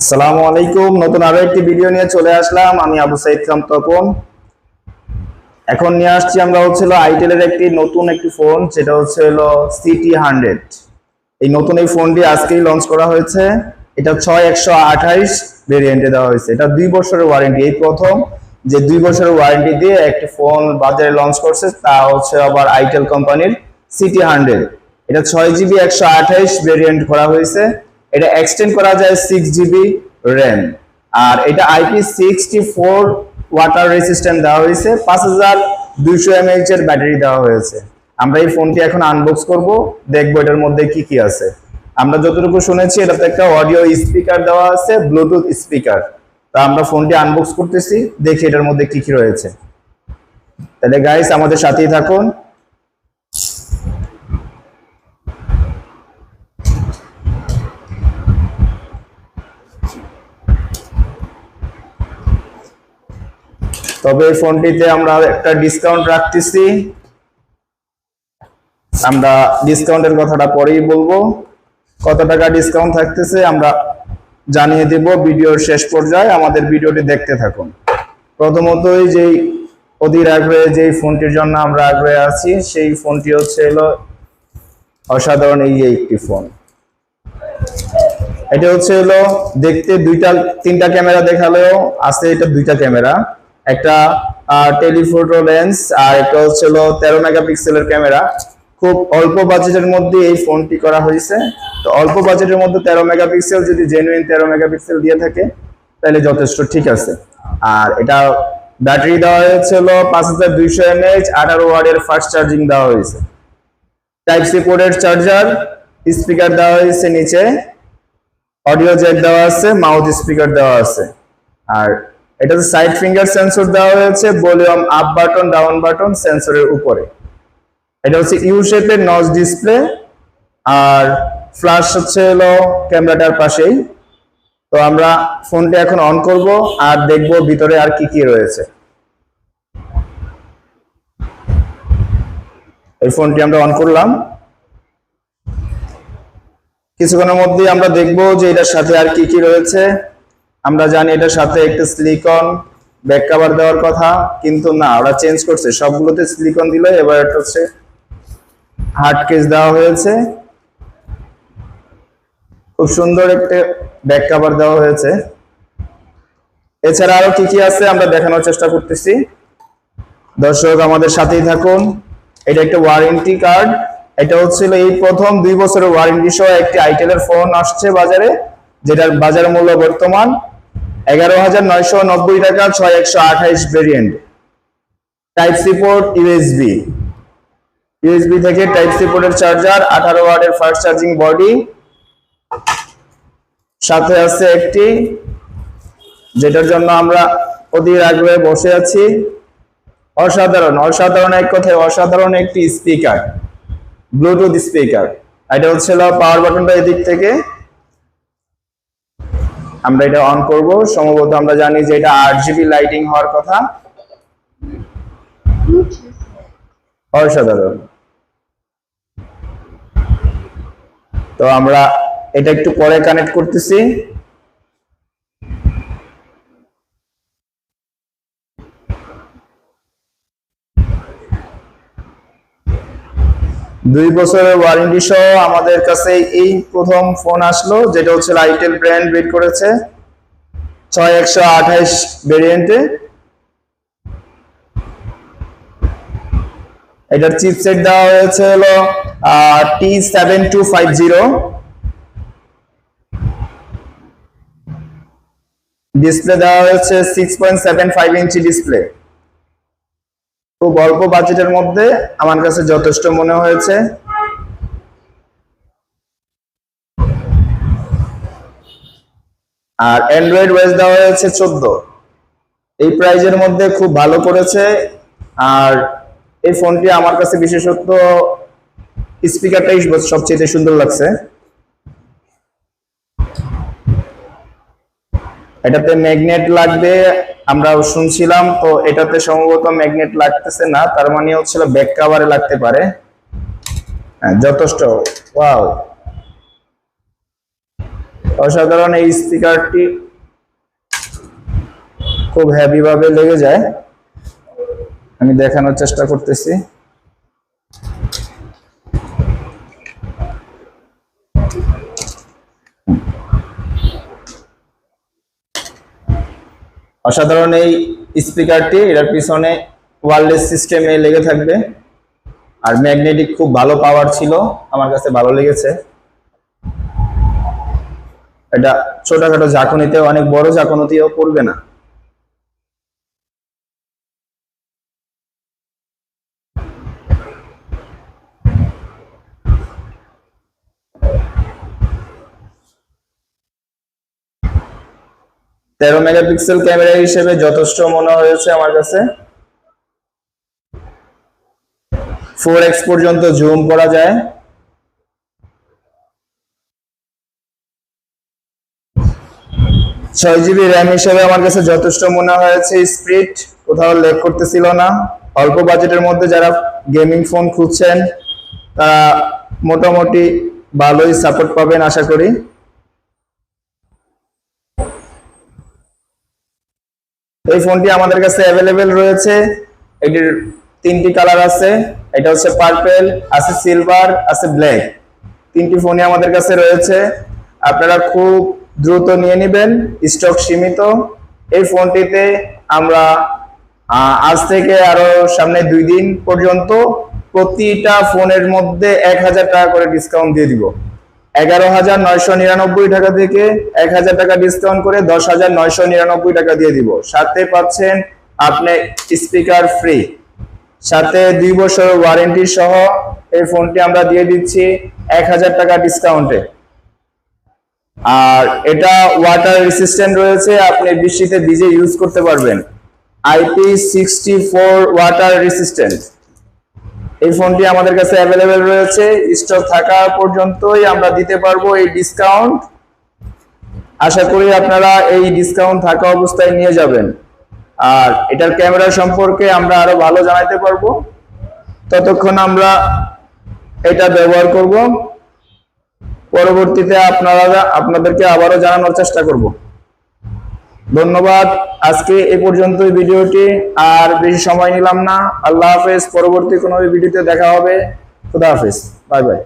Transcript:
আসসালামু আলাইকুম। নতুন আরও একটি ভিডিও নিয়ে চলে আসলাম। আমি আবু সাইদ খান তপন। এখন নিয়ে আসছি আমরা হচ্ছিল আইটেলের একটি নতুন একটি ফোন যেটা হচ্ছে হলো সিটি হান্ড্রেড এই নতুন এই ফোনটি আজকেই লঞ্চ করা হয়েছে। এটা ছয় একশো আঠাইশ ভেরিয়েন্টে দেওয়া হয়েছে। এটা দুই বছরের ওয়ারেন্টি এই প্রথম যে দুই বছরের ওয়ারেন্টি দিয়ে একটি ফোন বাজারে লঞ্চ করছে, তা হচ্ছে আবার আইটেল কোম্পানির সিটি হান্ড্রেড এটা ছয় জিবি একশো আঠাইশ ভেরিয়েন্ট করা হয়েছে। এটা এক্সটেন্ড করা যায় সিক্স জিবি র্যাম আর এটা IP sixty four water resistant দেওয়া হয়েছে, পাঁচ হাজার দুইশো এমএইচ এর ব্যাটারি দেওয়া হয়েছে। আমরা এই ফোনটি এখন আনবক্স করব, দেখব এটার মধ্যে কি কি আছে। আমরা যতটুকু শুনেছি, এটাতে একটা অডিও স্পিকার দেওয়া আছে ব্লুটুথ স্পিকার তা আমরা ফোনটি আনবক্স করতেছি, দেখি এটার মধ্যে কি কি রয়েছে। তাহলে গাইস আমাদের সাথেই থাকুন। তবে এই ফোনটিতে আমরা একটা ডিসকাউন্ট রাখতেছি। আমরা ডিসকাউন্টের কথাটা পরেই বলব। কত টাকা ডিসকাউন্ট থাকতেছে আমরা জানিয়ে দেব ভিডিওর শেষ পর্যায়ে। আমাদের ভিডিওটি দেখতে থাকুন। প্রথমতই যেই অধীর আগ্রহে যেই ফোনটির জন্য আমরা আগ্রহে আছি, সেই ফোনটি হচ্ছে হলো অসাধারণ এই একটি ফোন। এটা হচ্ছে হলো দেখতে দুইটা, তিনটা ক্যামেরা দেখালেও আছে এটা দুইটা ক্যামেরা। একটা টেলিফোটো লেন্স আর একটা হচ্ছে হলো তেরো মেগাপিক্সেলের ক্যামেরা। খুব অল্প বাজেটের মধ্যে এই ফোনটি করা হয়েছে। তো অল্প বাজেটের মধ্যে তেরো মেগাপিক্সেল যদি জেনুইন তেরো মেগাপিক্সেল দিয়ে থাকে, তাহলে যথেষ্ট ঠিক আছে। আর এটা ব্যাটারি দেওয়া হয়েছে হলো পাঁচ হাজার দুইশো এমএইচ আঠারো ওয়ার্ডের ফাস্ট চার্জিং দেওয়া হয়েছে। টাইপ সি পোর্টের চার্জার স্পিকার দেওয়া হয়েছে নিচে। অডিও জ্যাক দেওয়া আছে মাউথ স্পিকার দেওয়া আছে। আর এটাতে সাইড ফিঙ্গার সেন্সর দেওয়া হয়েছে volume up button down button সেন্সরের উপরে। এটা হচ্ছে ইউ শেপের নজ ডিসপ্লে আর ফ্ল্যাশ হচ্ছে হলো ক্যামেরাটার পাশেই। তো আমরা ফোনটি এখন অন করব আর দেখব ভিতরে আর কি কি রয়েছে। এই ফোনটি আমরা অন করলাম। কিছুক্ষণের মধ্যেই আমরা দেখব যে এটার সাথে আর কি কি রয়েছে। আমরা জানি এটার সাথে একটা সিলিকন ব্যাক কভার দেওয়ার কথা, কিন্তু না, ওরা চেঞ্জ করছে। সবগুলোতে সিলিকন দিল, এবার এটা হচ্ছে হার্ড কেস দেওয়া হয়েছে। খুব সুন্দর একটা ব্যাক কভার দেওয়া হয়েছে। এছাড়া আরও কি কি আছে আমরা দেখানোর চেষ্টা করতেছি। দর্শক, আমাদের সাথেই থাকুন। এটা একটা ওয়ারেন্টি কার্ড এটা হচ্ছিল এই প্রথম দুই বছরের ওয়ারেন্টি সহ একটি আইটেলের ফোন আসছে বাজারে, যেটার বাজার মূল্য বর্তমান এগারো হাজার নয়শো নব্বই টাকা ছয় একশো আঠাইশ variant type C port USB USB থেকে টাইপ সি পোর্টের চার্জার আঠারো ওয়াটের ফাস্ট চার্জিং বডি সাথে আছে একটি, যেটার জন্য আমরা অধীর আগ্রহে বসে আছি। অসাধারণ অসাধারণ এক কথায় অসাধারণ একটি স্পিকার ব্লুটুথ স্পিকার এটা হচ্ছিল পাওয়ার বাটনটা এদিক থেকে। আমরা এটা অন করব। সম্ভবত আমরা জানি যে এটা আট জিবি লাইটিং হওয়ার কথা। অসাধারণ। তো আমরা এটা একটু পরে কানেক্ট করতেছি। দুই বছরের ওয়ারেন্টি সহ আমাদের কাছে এই প্রথম ফোন আসলো, যেটা হচ্ছে আইটেল ব্র্যান্ড বের করেছে। ছয় একশো আঠাইশ ভেরিয়েন্টে এটার চিপসেট দেওয়া হয়েছে হলো T seven two five zero display দেওয়া হয়েছে six point seven five inch display খুব অল্প বাজেটের মধ্যে আমার কাছে যথেষ্ট মনে হয়েছে। আর অ্যান্ড্রয়েড ওয়েস দেওয়া হয়েছে চোদ্দ। এই প্রাইজের মধ্যে খুব ভালো করেছে। আর এই ফোনটি আমার কাছে বিশেষত স্পিকারটাই সবচেয়ে সুন্দর লাগছে। এটাতে ম্যাগনেট লাগবে আমরা শুনছিলাম, তো এটাতে সম্ভবত ম্যাগনেট লাগতেছে না, তার মানে হচ্ছিল ব্যাক কাভারে লাগতে পারে। হ্যাঁ যথেষ্ট ওয়াও অসাধারণ এই স্পিকারটি, খুব হেভি ভাবে লেগে যায়। আমি দেখানোর চেষ্টা করতেছি। অসাধারণ এই স্পিকারটি, এটার পিছনে ওয়ারলেস সিস্টেমে লেগে থাকবে। আর ম্যাগনেটিক খুব ভালো পাওয়ার ছিল, আমার কাছে ভালো লেগেছে। এটা ছোটখাটো ঝাঁকুনিতে অনেক বড় ঝাঁকুনিতেও পড়বে না। তেরো মেগাপিক্সেল ক্যামেরা হিসেবে যথেষ্ট মনে হয়েছে আমার কাছে। ফোর এক্স পর্যন্ত জুম করা যায়। ছয় জিবি র্যাম হিসেবে আমার কাছে যথেষ্ট মনে হয়েছে স্পিড কোথাও লেগ করতেছিল না। অল্প বাজেটের মধ্যে যারা গেমিং ফোন খুঁজছেন, তারা মোটামুটি ভালোই সাপোর্ট পাবেন আশা করি। এই ফোনটি আমাদের কাছে অ্যাভেলেবেল রয়েছে। এটির তিনটি কালার আছে। এটা হচ্ছে পার্পেল আছে সিলভার আছে ব্ল্যাক তিনটি ফোনই আমাদের কাছে রয়েছে। আপনারা খুব দ্রুত নিয়ে নেবেন স্টক সীমিত। এই ফোনটিতে আমরা আজ থেকে আরও সামনে দুই দিন পর্যন্ত প্রতিটা ফোনের মধ্যে এক হাজার টাকা করে ডিসকাউন্ট দিয়ে দিব। এগারো হাজার নয়শো নিরানব্বই টাকা থেকে এক হাজার টাকা ডিসকাউন্ট করে দশ হাজার নয়শো নিরানব্বই টাকা দিয়ে দিব। সাথে পাচ্ছেন আপনি স্পিকার ফ্রি সাথে দুই বছর ওয়ারেন্টি সহ এই ফোনটি আমরা দিয়ে দিচ্ছি এক হাজার টাকা ডিসকাউন্টে আর এটা ওয়াটার রেসিস্ট্যান্ট রয়েছে, আপনি বৃষ্টিতে ভিজে ইউজ করতে পারবেন। IP sixty four water resistant এই ফোনটি আমাদের কাছে অ্যাভেলেবেল রয়েছে। স্টক থাকা পর্যন্তই আমরা দিতে পারব এই ডিসকাউন্ট আশা করি আপনারা এই ডিসকাউন্ট থাকা অবস্থায় নিয়ে যাবেন। আর এটার ক্যামেরা সম্পর্কে আমরা আরও ভালো জানাতে পারব। ততক্ষণ আমরা এটা ব্যবহার করব। পরবর্তীতে আপনারা, আপনাদেরকে আবারও জানানোর চেষ্টা করব। ধন্যবাদ। আজকে এ পর্যন্ত ভিডিওটি, আর বেশি সময় নিলাম না। আল্লাহ হাফেজ, পরবর্তী কোনো ভিডিওতে দেখা হবে। খুদা হাফেজ। Bye bye.